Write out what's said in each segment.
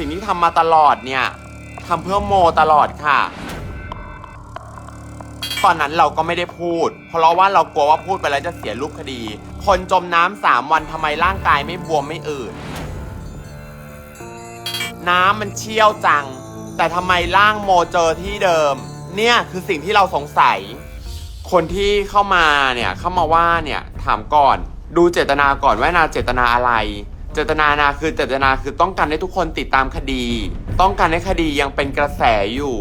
สิ่งที่ทำมาตลอดเนี่ยทำเพื่อโมตลอดค่ะ ตอนนั้นเราก็ไม่ได้พูด เพราะว่าเรากลัวว่าพูดไปแล้วจะเสียรูปคดี คนจมน้ำสามวันทำไมร่างกายไม่บวมไม่อืดน้ำมันเชี่ยวจัง แต่ทำไมร่างโมเจอที่เดิม เนี่ยคือสิ่งที่เราสงสัย คนที่เข้ามาเนี่ยเข้ามาว่าเนี่ยถามก่อน ดูเจตนาก่อนว่านาเจตนาอะไร เจตนานาคือเจตนาคือต้องการให้ทุกคนติดตามคดี ต้องการให้คดียังเป็นกระแสอยู่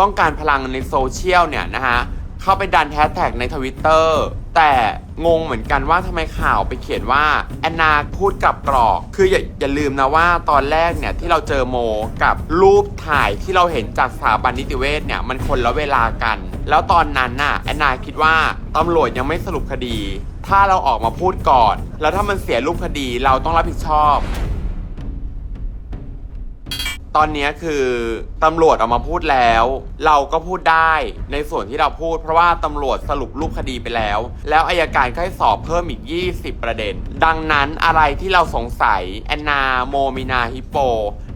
ต้องการพลังในโซเชียลเนี่ยนะฮะ เข้าไปดันแฮชแท็กในทวิตเตอร์ แต่งงเหมือนกันว่าทำไมข่าวไปเขียนว่าแอนนาพูดกับกรอก คืออย่าอย่าลืมนะว่าตอนแรกเนี่ยที่เราเจอโมกับรูปถ่ายที่เราเห็นจากสถาบันนิติเวชเนี่ยมันคนละเวลากัน แล้วตอนนั้นน่ะแอนนาคิดว่าตำรวจยังไม่สรุปคดี ถ้าเราออกมาพูดก่อน แล้วถ้ามันเสียรูปคดีเราต้องรับผิดชอบ ตอนนี้คือตำรวจออกมาพูดแล้ว เราก็พูดได้ในส่วนที่เราพูด เพราะว่าตำรวจสรุปรูปคดีไปแล้ว แล้วอายการก็ให้สอบเพิ่มอีก 20 ประเด็น ดังนั้นอะไรที่เราสงสัยแอนนาโมมินาฮิปโป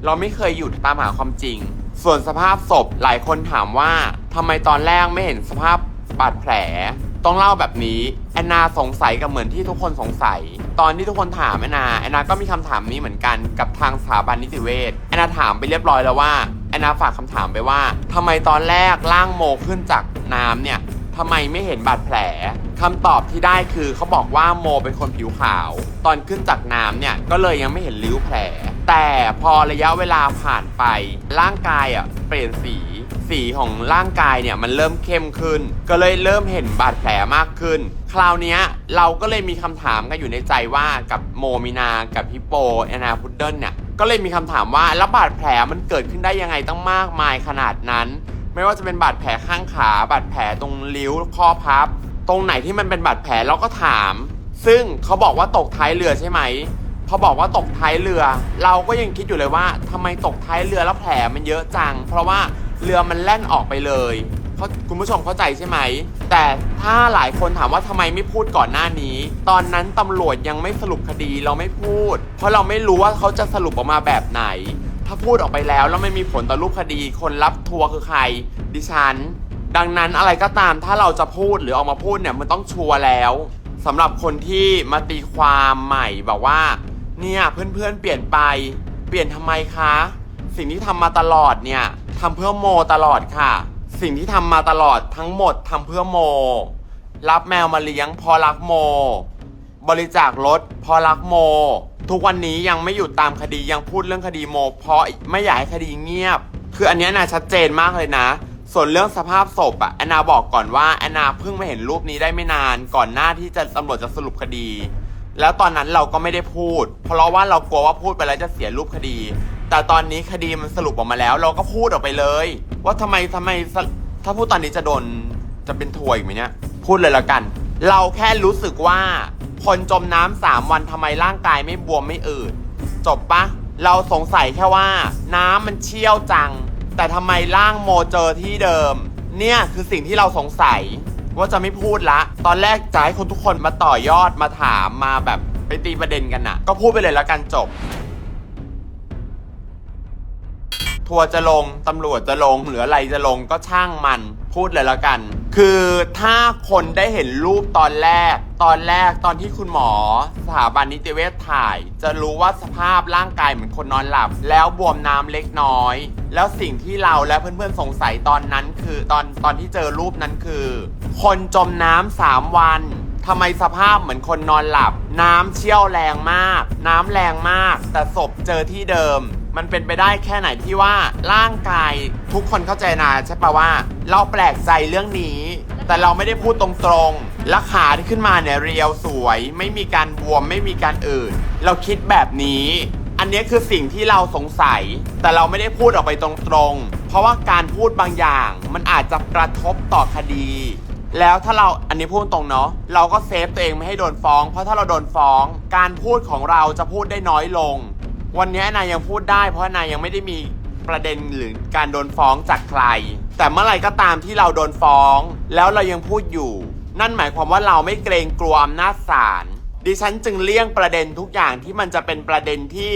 เราไม่เคยหยุดตามหาความจริง ส่วนสภาพศพหลายคนถามว่าทำไมตอนแรกไม่เห็นสภาพบาดแผล ต้องเล่าแบบนี้แอนนาสงสัยกับเหมือนที่ทุกคนสงสัย ตอนที่ทุกคนถามแอนนาแอนนาก็มีคำถามนี้เหมือนกันกับทางสถาบันนิติเวชแอนนาถามไปเรียบร้อยแล้วว่าแอนนาฝากคำถามไปว่าทำไมตอนแรกร่างโมขึ้นจากน้ำเนี่ยทำไมไม่เห็นบาดแผลคำตอบที่ได้คือเขาบอกว่าโมเป็นคนผิวขาว ตอนขึ้นจากน้ำเนี่ยก็เลยยังไม่เห็นริ้วแผล แต่พอระยะเวลาผ่านไป ร่างกายอะเปลี่ยนสี สีของร่างกายเนี่ยมันเริ่มเข้มขึ้น ก็เลยเริ่มเห็นบาดแผลมากขึ้น คราวนี้เราก็เลยมีคำถามกันอยู่ในใจว่ากับโมมินา กับฮิปโปแอนนาพุดเดิลเนี่ยก็เลยมีคำถามว่าแล้วบาดแผลมันเกิดขึ้นได้ยังไงตั้งมากมายขนาดนั้น ไม่ว่าจะเป็นบาดแผลข้างขาบาดแผลตรงริ้วข้อพับ ตรงไหนที่มันเป็นบาดแผลเราก็ถาม ซึ่งเขาบอกว่าตกท้ายเรือใช่ไหม พอบอกว่าตกท้ายเรือ เราก็ยังคิดอยู่เลยว่าทำไมตกท้ายเรือแล้วแผลมันเยอะจัง เพราะว่าเรือมันแล่นออกไปเลยเขาคุณผู้ชมเข้าใจใช่ไหม แต่ถ้าหลายคนถามว่าทำไมไม่พูดก่อนหน้านี้ ตอนนั้นตำรวจยังไม่สรุปคดีเราไม่พูด เพราะเราไม่รู้ว่าเขาจะสรุปออกมาแบบไหน ถ้าพูดออกไปแล้วแล้วไม่มีผลต่อรูปคดีคนรับทัวร์คือใคร ดิฉัน ดังนั้นอะไรก็ตามถ้าเราจะพูดหรือออกมาพูดเนี่ยมันต้องชัวร์แล้วสำหรับคนที่มาตีความใหม่แบอกว่า เนี่ยเพื่อนๆเปลี่ยนไป เปลี่ยนทำไมคะ สิ่งที่ทำมาตลอดเนี่ยทำเพื่อโมตลอดค่ะ สิ่งที่ทำมาตลอดทั้งหมดทำเพื่อโม รับแมวมาเลี้ยงเพอรักโม บริจาครถเพอรักโม ทุกวันนี้ยังไม่หยุดตามคดียังพูดเรื่องคดีโม เพราะไม่อยากให้คดีเงียบ คืออันเนี้ยนาชัดเจนมากเลยนะ ส่วนเรื่องสภาพศพอะแอนนาบอกก่อนว่าแอนนาเพิ่งมาเห็นรูปนี้ได้ไม่นาน ก่อนหน้าที่จะตำรวจจะสรุปคดี แล้วตอนนั้นเราก็ไม่ได้พูด เพราะว่าเรากลัวว่าพูดไปแล้วจะเสียรูปคดี แต่ตอนนี้คดีมันสรุปออกมาแล้ว เราก็พูดออกไปเลย ว่าทำไมทำไมถ้าพูดตอนนี้จะโดนจะเป็นทัวร์อีกไหมเนี่ย พูดเลยละกัน เราแค่รู้สึกว่า คนจมน้ำสามวันทำไมร่างกายไม่บวมไม่อืดจบปะเราสงสัยแค่ว่า น้ำมันเชี่ยวจัง แต่ทำไมร่างโมเจอที่เดิม เนี่ยคือสิ่งที่เราสงสัย ว่าจะไม่พูดละ ตอนแรกจะให้คนทุกคนมาต่อยอดมาถามมาแบบไปตีประเด็นกันน่ะก็พูดไปเลยแล้วกันจบ ทัวร์จะลง ตำรวจจะลง หรืออะไรจะลงก็ช่างมันพูดเลยแล้วกัน คือถ้าคนได้เห็นรูปตอนแรก ตอนแรกตอนที่คุณหมอ สถาบันนิติเวชถ่าย จะรู้ว่าสภาพร่างกายเหมือนคนนอนหลับ แล้วบวมน้ำเล็กน้อย แล้วสิ่งที่เราและเพื่อนๆสงสัยตอนนั้นคือตอนตอนที่เจอรูปนั้นคือ คนจมน้ำสามวันทำไมสภาพเหมือนคนนอนหลับ น้ำเชี่ยวแรงมาก น้ำแรงมาก แต่ศพเจอที่เดิม มันเป็นไปได้แค่ไหนที่ว่าร่างกายทุกคนเข้าใจนะใช่ปะว่า เราแปลกใจเรื่องนี้ แต่เราไม่ได้พูดตรงๆและขาที่ขึ้นมาเนี่ยเรียวสวย ไม่มีการบวมไม่มีการอื่น เราคิดแบบนี้ อันนี้คือสิ่งที่เราสงสัย แต่เราไม่ได้พูดออกไปตรงๆ เพราะว่าการพูดบางอย่าง มันอาจจะกระทบต่อคดี แล้วถ้าเราอันนี้พูดตรงเนาะเราก็เซฟตัวเองไม่ให้โดนฟ้อง เพราะถ้าเราโดนฟ้อง การพูดของเราจะพูดได้น้อยลง วันนี้นายยังพูดได้ เพราะนายยังไม่ได้มีประเด็นหรือการโดนฟ้องจากใคร แต่เมื่อไหร่ก็ตามที่เราโดนฟ้อง แล้วเรายังพูดอยู่ นั่นหมายความว่าเราไม่เกรงกลัวอำนาจศาลดิฉันจึงเลี่ยงประเด็นทุกอย่างที่มันจะเป็นประเด็นที่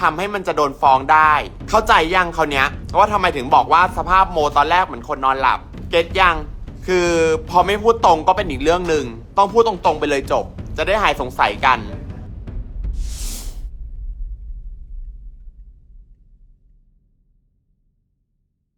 ทำให้มันจะโดนฟ้องได้ เข้าใจยังเขาเนี้ยว่าทำไมถึงบอกว่าสภาพโมตอนแรกเหมือนคนนอนหลับ เก็ตยัง คือพอไม่พูดตรงก็เป็นอีกเรื่องหนึ่งต้องพูดตรงๆไปเลยจบ จะได้หายสงสัยกัน